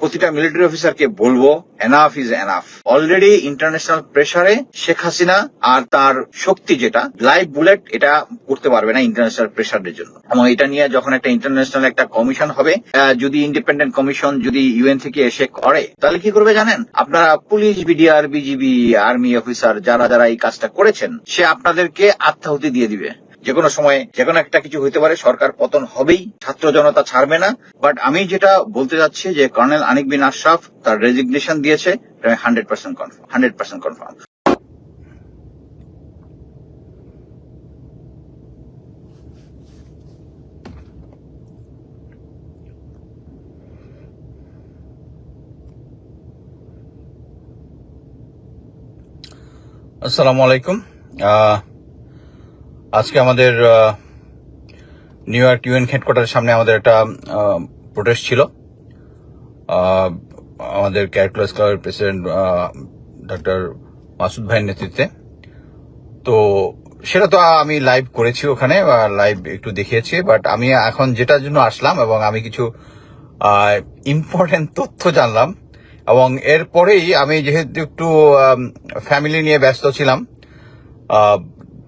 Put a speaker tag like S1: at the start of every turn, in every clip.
S1: প্রতিটা মিলিটারি অফিসারকে বলব enough is enough already international প্রেসারে শেখ হাসিনা আর তার শক্তি যেটা লাইভ বুলেট এটা করতে পারবে না ইন্টারন্যাশনাল প্রেসারের জন্য। এবং এটা নিয়ে যখন একটা ইন্টারন্যাশনাল একটা কমিশন হবে যদি ইন্ডিপেন্ডেন্ট কমিশন যদি ইউএন থেকে এসে করে, তাহলে কি করবে জানেন? আপনারা police BDR BGB army officer যারা যারা এই কাজটা করেছেন, সে আপনাদেরকে আত্মাহুতি দিয়ে দিবে। যে কোনো সময় যে কোনো একটা কিছু হইতে পারে, সরকার পতন হবেই, ছাত্র জনতা ছাড়বে না। বাট আমি যেটা বলতে যাচ্ছি যে কর্নেল আনিক বিন আশরাফ তার রেজিগনেশন দিয়েছে hundred percent confirm hundred percent confirm
S2: আসসালামু আলাইকুম। আজকে আমাদের নিউ ইয়র্ক ইউএন হেডকোয়ার্টারের সামনে আমাদের একটা প্রোটেস্ট ছিল। আমাদের ক্যালকুলাস ক্লাবের প্রেসিডেন্ট ডক্টর মাসুদ ভাইয়ের নেতৃত্বে। তো সেটা তো আমি লাইভ করেছি ওখানে লাইভ একটু দেখিয়েছি বাট আমি এখন যেটার জন্য আসলাম এবং আমি কিছু ইম্পর্টেন্ট তথ্য জানলাম। এবং এরপরেই আমি যেহেতু একটু ফ্যামিলি নিয়ে ব্যস্ত ছিলাম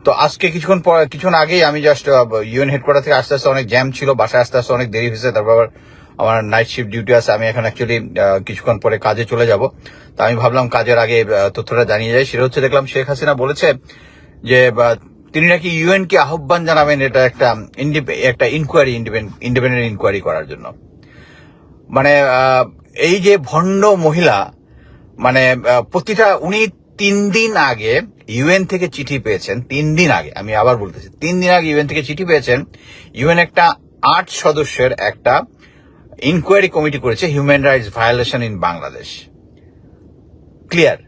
S2: তো আজকে কিছুক্ষণ পর, কিছুক্ষণ আগেই আমি জাস্ট ইউএন হেডকোয়ার্টার থেকে আস্তে আস্তে অনেক জ্যাম ছিল, বাসায় আস্তে আস্তে অনেক দেরি হয়েছে, তারপর আমার নাইট শিফট ডিউটি আছে, আমি এখন অ্যাকচুয়ালি কিছুক্ষণ পরে কাজে চলে যাব। তো আমি ভাবলাম কাজের আগে তথ্যটা জানিয়ে যাই। সেটা হচ্ছে দেখলাম শেখ হাসিনা বলেছে যে তিনি নাকি ইউএন কে আহ্বান জানাবেন এটা একটা একটা ইনকোয়ারি ইন্ডিপেন্ডেন্ট ইনকোয়ারি করার জন্য। মানে এই যে ভণ্ড মহিলা মানে প্রতিটা, উনি তিন দিন আগে ইউএন থেকে চিঠি পেয়েছেন, তিন দিন আগে, আমি আবার বলতেছি, তিন দিন আগে ইউএন থেকে চিঠি পেয়েছেন, ইউএন একটা আট সদস্যের একটা ইনকোয়ারি কমিটি করেছে human rights violation in Bangladesh clear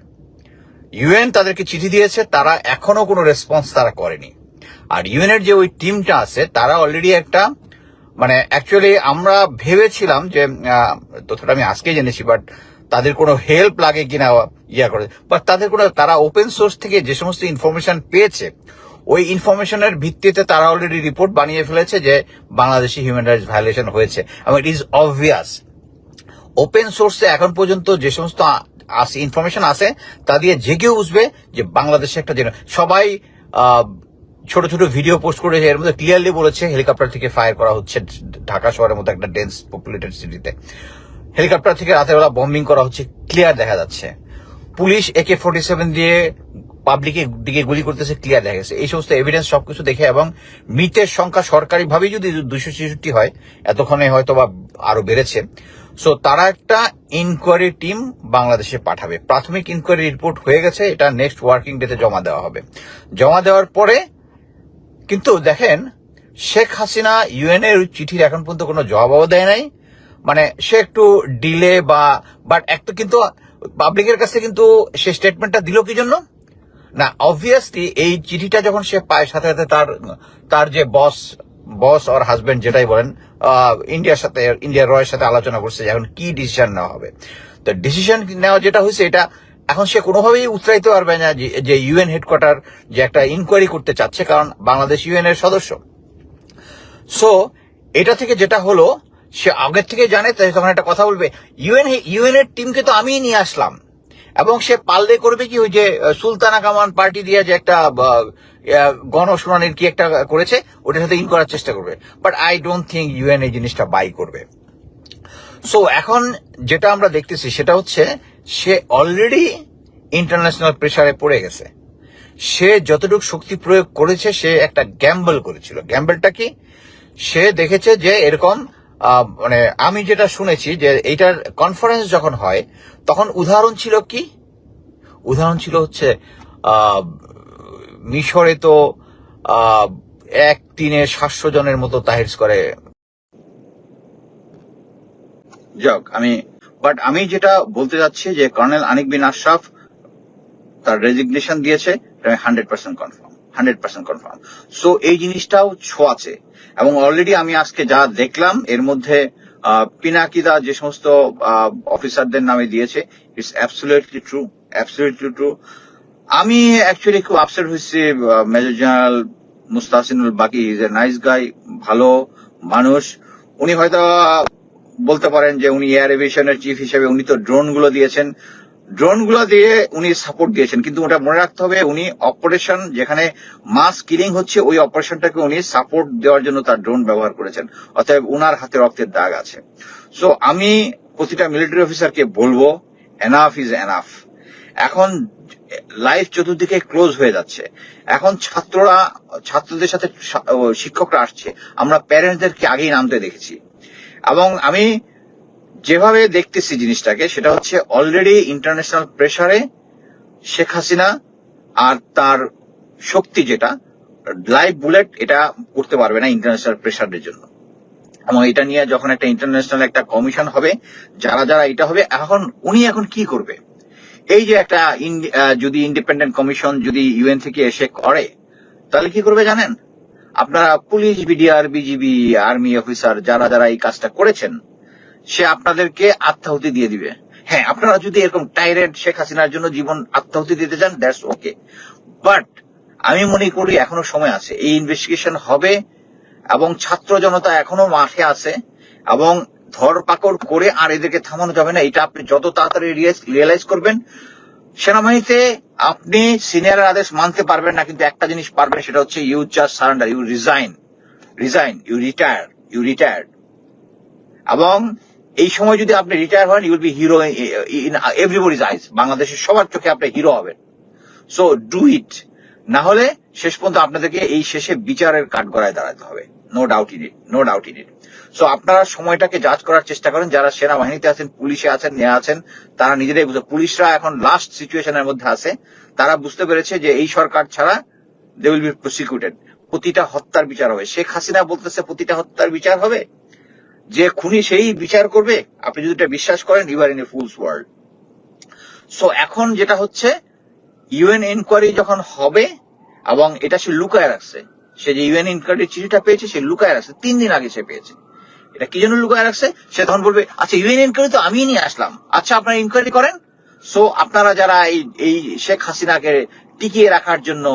S2: UN তাদেরকে চিঠি দিয়েছে, তারা এখনও কোনো রেসপন্স তারা করেনি। আর ইউএন এর যে ওই টিমটা আছে, তারা অলরেডি একটা মানে অ্যাকচুয়ালি আমরা ভেবেছিলাম যে তথ্যটা আমি আজকে জেনেছি বাট তাদের কোনো হেল্প লাগে কিনা ইয়া করে। বা তাদের কোনো, তারা ওপেন সোর্স থেকে যে সমস্ত ইনফরমেশন পেয়েছে, ওই ইনফরমেশনের ভিত্তিতে তারা অলরেডি রিপোর্ট বানিয়ে ফেলেছে যে বাংলাদেশে হিউম্যান রাইটস ভায়োলেশন হয়েছে। এবং ইট ইজ অবভিয়াস ওপেন সোর্সে এখন পর্যন্ত যে সমস্ত ইনফরমেশন আছে তা দিয়ে যে কেউ বুঝবে যে বাংলাদেশে একটা জেনে সবাই ছোট ছোট ভিডিও পোস্ট করেছে এর মধ্যে ক্লিয়ারলি বলেছে হেলিকপ্টার থেকে ফায়ার করা হচ্ছে ঢাকা শহরের মতো একটা ডেন্স পপুলেটেড সিটিতে হেলিকপ্টার থেকে রাতের বেলা বম্বিং করা হচ্ছে ক্লিয়ার দেখা যাচ্ছে। পুলিশ একে ফোর্টি সেভেন দিয়ে পাবলিকের দিকে গুলি করতেছে ক্লিয়ার দেখা গেছে। এই সমস্ত এভিডেন্স সবকিছু দেখে এবং মৃতের সংখ্যা সরকারিভাবেই যদি দুশো ছেষট্টি হয়, এতক্ষণে হয়তো বা আরও বেড়েছে। সো তারা একটা ইনকোয়ারি টিম বাংলাদেশে পাঠাবে। প্রাথমিক ইনকোয়ারি রিপোর্ট হয়ে গেছে, এটা নেক্সট ওয়ার্কিং ডেতে জমা দেওয়া হবে। জমা দেওয়ার পরে কিন্তু দেখেন, শেখ হাসিনা ইউএন এর চিঠির এখন পর্যন্ত কোনো জবাবও দেয় নাই। মানে সে একটু ডিলে বা বাট একটা কিন্তু পাবলিকের কাছে কিন্তু সে স্টেটমেন্টটা দিল কি জন্য না অবভিয়াসলি এই চিঠিটা যখন সে পায়, সাথে সাথে তার তার যে বস বস আর হাজবেন্ড যেটাই বলেন ইন্ডিয়ার সাথে ইন্ডিয়ার রয়ের সাথে আলোচনা করছে এখন কি ডিসিশন নেওয়া হবে। তো ডিসিশন নেওয়া যেটা হয়েছে, এটা এখন সে কোনোভাবেই উত্তরাইতে পারবে না যে ইউএন হেডকোয়ার্টার যে একটা ইনকোয়ারি করতে চাচ্ছে, কারণ বাংলাদেশ ইউএন এর সদস্য। সো এটা থেকে যেটা হলো সে আগের থেকে জানে, তাই তখন একটা কথা বলবে। ইউএন ইউএন এর টিমকে তো আমিই নিয়ে আসলাম। এবং সে পারলে করবে কি ওই যে সুলতানা কামান পার্টি দিয়ে যে একটা গণশুনানির কি একটা করেছে, ওটার সাথে ইন করার চেষ্টা করবে। But I don't think UN এই জিনিসটা বাই করবে। সো এখন যেটা আমরা দেখতেছি, সেটা হচ্ছে সে অলরেডি ইন্টারন্যাশনাল প্রেসারে পড়ে গেছে। সে যতটুকু শক্তি প্রয়োগ করেছে, সে একটা গ্যাম্বল করেছিল। গ্যাম্বলটা কি? সে দেখেছে যে এরকম মানে আমি যেটা শুনেছি যে এইটার কনফারেন্স যখন হয়, তখন উদাহরণ ছিল কি? উদাহরণ ছিল হচ্ছে মিশরে তো এক দিনে সাতশো জনের মতো তাহিরস করে।
S1: যাক, আমি বাট আমি যেটা বলতে যাচ্ছি যে কর্নেল আনিক বিন আশরাফ তার রেজিগনেশন দিয়েছে hundred percent confirm hundred percent confirm. So এই জিনিসটাও ছোঁয়াছে এবং অলরেডি আমি আজকে যা দেখলাম, এর মধ্যে পিনাকিদা যে সমস্ত অফিসারদের নামে দিয়েছে it's absolutely true absolutely true আমি অ্যাকচুয়ালি খুব আপসেট হয়েছি major general Mustasinul Baki is a nice guy ভালো মানুষ। উনি হয়তো বলতে পারেন যে উনি এয়ার এভিয়েশনের চিফ হিসেবে, উনি তো ড্রোনগুলো দিয়েছেন। ড্রোনগুলো দিয়ে উনি সাপোর্ট দিয়েছেন। কিন্তু ওটা মনে রাখতে হবে, উনি অপারেশন যেখানে মাস কিলিং হচ্ছে, ওই অপারেশনটাকে উনি সাপোর্ট দেওয়ার জন্য তার ড্রোন ব্যবহার করেছেন। অতএব উনার হাতে রক্তের দাগ আছে। সো আমি প্রতিটা মিলিটারি অফিসারকে বলব এনাফ ইজ এনাফ এখন লাইফ চতুর্দিকে ক্লোজ হয়ে যাচ্ছে। এখন ছাত্ররা, ছাত্রদের সাথে শিক্ষকরা আসছে। আমরা প্যারেন্টসদেরকে আগেই নামতে দেখেছি। এবং আমি যেভাবে দেখতেছি জিনিসটাকে, সেটা হচ্ছে অলরেডি ইন্টারন্যাশনাল প্রেসারে শেখ হাসিনা আর তার শক্তি যেটা লাইভ বুলেট এটা করতে পারবে না ইন্টারন্যাশনাল প্রেশারের জন্য। এবং এটা নিয়ে যখন একটা ইন্টারন্যাশনাল একটা কমিশন হবে, যারা যারা এটা হবে, এখন উনি এখন কি করবে? এই যে একটা যদি ইন্ডিপেন্ডেন্ট কমিশন যদি ইউএন থেকে এসে করে, তাহলে কি করবে জানেন? আপনারা police BDR BGB army officer যারা যারা এই কাজটা করেছেন সে আপনাদেরকে আত্মাহুতি দিয়ে দিবে। হ্যাঁ আপনারা যদি এরকম টাইরেড শেখ হাসিনার জন্য জীবন আত্মাহুতি দিতে চান দ্যাটস ওকে বাট আমি মনে করি এখনও সময় আছে। এই ইনভেস্টিগেশন হবে এবং ছাত্র জনতা এখনও মাঠে আছে এবং ধরপাকড় করে আর এদেরকে থামানো যাবে না। এটা আপনি যত তাড়াতাড়ি রিয়েলাইজ করবেন, সেনাবাহিনীতে আপনি সিনিয়রের আদেশ মানতে পারবেন না, কিন্তু একটা জিনিস পারবেন, সেটা হচ্ছে you just surrender you resign resign you retire you retired এবং এই সময় যদি আপনি রিটায়ার হন you'll be hero in everybody's eyes বাংলাদেশের সবার চোখে আপনি হিরো হবেন। সো ডু ইট না হলে শেষ পর্যন্ত আপনাদেরকে এই শেষে বিচারের কাঠগড়ায় দাঁড়াতে হবে। No doubt in it no doubt in it so আপনারা সময়টাকে জাজ করার চেষ্টা করেন। যারা সেনাবাহিনীতে আছেন, পুলিশে আছেন, নিয়ে আছেন, তারা নিজেরাই বুঝে পুলিশরা এখন লাস্ট সিচুয়েশনের মধ্যে আছে। তারা বুঝতে পেরেছে যে এই সরকার ছাড়া দে উইল বি প্রসিকিউটেড প্রতিটা হত্যার বিচার হবে। শেখ হাসিনা বলতেছে, প্রতিটা হত্যার বিচার হবে? যে খুনি সেই বিচার করবে? আপনি যদি এটা বিশ্বাস করেন you are in a fool's world so এখন যেটা হচ্ছে ইউএন ইনকোয়ারি যখন হবে, এবং এটা সে লুকায় রাখছে, সে যে ইউএন ইনকোয়ারি চিঠিটা পেয়েছে, সে লুকায় রাখছে, তিন দিন আগে সে পেয়েছে। এটা কি জন্য লুকায় রাখছে? সে তখন বলবে আচ্ছা ইউএন ইনকোয়ারি তো আমি নিয়ে আসলাম। আচ্ছা আপনারা ইনকোয়ারি করেন? সো আপনারা যারা এই এই শেখ হাসিনাকে টিকিয়ে রাখার জন্য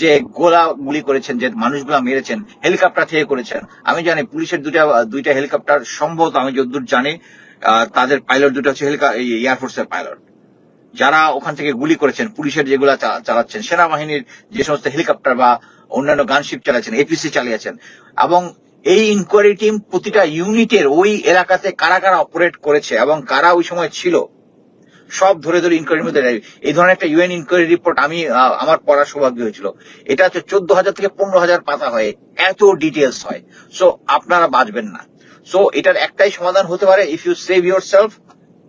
S1: যে গোলা গুলি করেছেন, যে মানুষগুলা মেরেছেন, হেলিকপ্টার থেকে করেছেন। আমি জানি পুলিশের দুটা দুইটা হেলিকপ্টার সম্ভবত, আমি যতদূর জানি তাদের পাইলট দুটো হচ্ছে এয়ারফোর্সের পাইলট যারা ওখান থেকে গুলি করেছেন, পুলিশের যেগুলা চালাচ্ছেন, সেনাবাহিনীর যে সমস্ত হেলিকপ্টার বা অন্যান্য গানশিপ চালাচ্ছেন এপিসি চালিয়েছেন, এবং এই ইনকোয়ারি টিম প্রতিটা ইউনিটের ওই এলাকাতে কারা কারা অপারেট করেছে এবং কারা ওই সময় ছিল সব ধরে ধরে ইনকোয়ারির মধ্যে। এই ধরনের একটা ইউএন ইনকোয়ারি রিপোর্ট আমি আমার পড়ার সৌভাগ্য হয়েছিল। এটা হচ্ছে চোদ্দ হাজার থেকে পনেরো হাজার পাতা হয় এত ডিটেলস হয়। সো আপনারা বাঁচবেন না। সো এটার একটাই সমাধান হতে পারে if you save yourself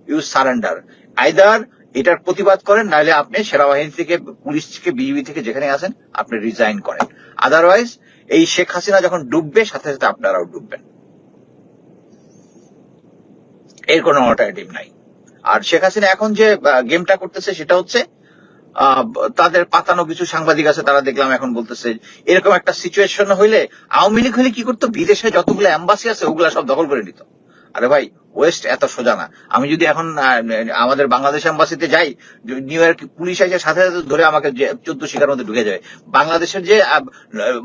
S1: you surrender either এটার প্রতিবাদ করেন, নাহলে আপনি সেনাবাহিনী থেকে, পুলিশ থেকে বিজিবি থেকে যেখানে আছেন, আপনি রিজাইন করেন। আদারওয়াইজ এই শেখ হাসিনা যখন ডুববে, সাথে সাথে আপনারাও ডুববেন। এর কোনো অল্টারনেটিভ নাই। আর শেখ হাসিনা এখন যে গেমটা করতেছে সেটা হচ্ছে তাদের পাতানো কিছু সাংবাদিক আছে, তারা দেখলাম এখন বলতেছে, এরকম একটা সিচুয়েশন হইলে আওয়ামী লীগ হলে কি করতো? বিদেশে যতগুলো এম্বাসি আছে, ওগুলা সব দখল করে নিত। আরে ভাই ওয়েস্ট এত সোজা না। আমি যদি এখন আমাদের বাংলাদেশ এম্বাসিতে যাই নিউ ইয়র্ক পুলিশ এসে সাথে সাথে ধরে আমাকে চোদ্দ শিকার মধ্যে ঢুকে যাবে বাংলাদেশের যে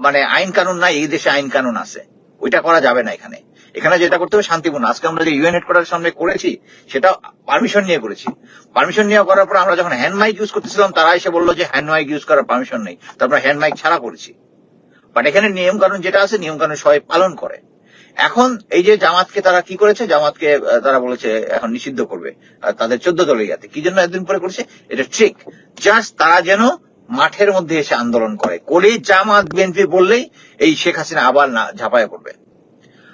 S1: মানে আইন কানুন নাই, এই দেশে আইন কানুন আছে। ওইটা করা যাবে না এখানে। এখানে যেটা করতে হবে, শান্তিপূর্ণ। আজকে আমরা যে ইউএন হেডকোয়ার্টার সামনে করেছি, সেটা পারমিশন নিয়ে করেছি। পারমিশন নিয়ে করার পর আমরা যখন হ্যান্ড মাইক ইউজ করতেছিলাম, তারা এসে বলল যে হ্যান্ড মাইক ইউজ করার পারমিশন নেই। তারপর হ্যান্ড মাইক ছাড়া করেছি। বাট এখানে নিয়ম কানুন যেটা আছে নিয়ম কানুন সবাই পালন করে। এখন এই যে জামাতকে তারা কি করেছে, জামাতকে তারা বলেছে, এখন নিষিদ্ধ করবে। তাদের চোদ্দ দলের ইয়াতে। কি জন্য একদিন পরে করেছে? এটা ট্রিক জাস্ট তারা যেন মাঠের মধ্যে এসে আন্দোলন করে। কোলে জামাত, বিএনপি বললেই এই শেখ হাসিনা আবার না, ঝাঁপায় পড়বে।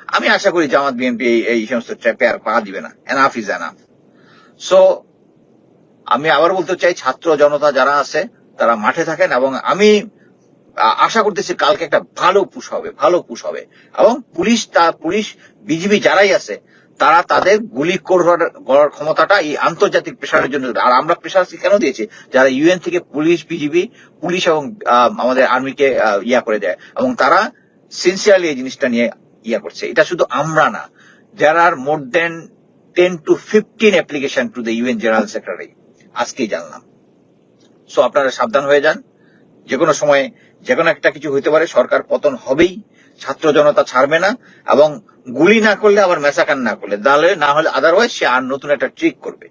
S1: আমি আশা করি জামাত, বিএনপি এই সমস্ত ট্র্যাপে আর পা দিবে না। এনাফ ইজ এনাফ সো আমি আবার বলতে চাই, ছাত্র জনতা যারা আছে, তারা মাঠে থাকেন এবং আমি আশা করতেছি কালকে একটা ভালো পুশ হবে, ভালো পুশ হবে। এবং পুলিশ তা, পুলিশ, বিজিবি যারাই আছে তারা তাদের গুলি করার ক্ষমতাটা এই আন্তর্জাতিক প্রেশারের জন্য আর আমরা প্রেশার কেন দিয়েছি? যারা ইউএন থেকে পুলিশ, বিজিবি, পুলিশ এবং আমাদের আর্মিকে ইয়া করে দেয়। এবং তারা সিনসিয়ারলি এই জিনিসটা নিয়ে ইয়া করছে। এটা শুধু আমরা না। There are more than ten to fifteen application to the UN general secretary আজকেই জানলাম। সো আপনারা সাবধান হয়ে যান। যে কোনো সময় যে কোনো একটা কিছু হইতে পারে, সরকার পতন হবেই। ছাত্র জনতা ছাড়বে না। এবং গুলি না করলে আবার মেসাকান না করলে। তাহলে না হলে আদারওয়াইজ সে আর নতুন একটা ট্রিক করবে।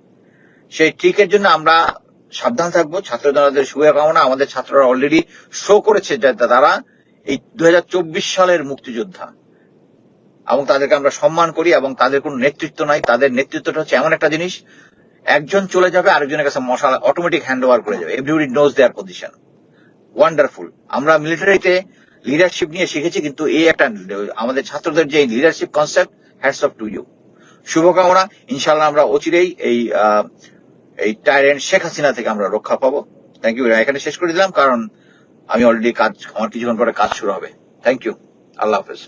S1: সেই ট্রিকের জন্য আমরা সাবধান থাকব। ছাত্র জনতাদের শুভকামনা আমাদের ছাত্ররা অলরেডি শো করেছে তারা এই দুই সালের মুক্তিযোদ্ধা। এবং তাদেরকে আমরা সম্মান করি এবং তাদের কোনো নেতৃত্ব নাই। তাদের নেতৃত্বটা হচ্ছে এমন একটা জিনিস, একজন চলে যাবে, আরেকজনের কাছে মশালা অটোমেটিক হ্যান্ড ওভার করে যাবে। Everybody knows their position wonderful আমরা মিলিটারিতে লিডারশিপ নিয়ে শিখেছি, কিন্তু এই একটা, আমাদের ছাত্রদের যে leadership concept hats off to you শুভকামনা ইনশাল্লাহ আমরা অচিরেই এই এই টাইরেন্ট শেখ হাসিনা থেকে আমরা রক্ষা পাবো। থ্যাংক ইউ এখানে শেষ করে দিলাম, কারণ আমি অলরেডি কাজ, আমার কিছুক্ষণ পরে কাজ শুরু হবে। থ্যাংক ইউ আল্লাহ হাফেজ।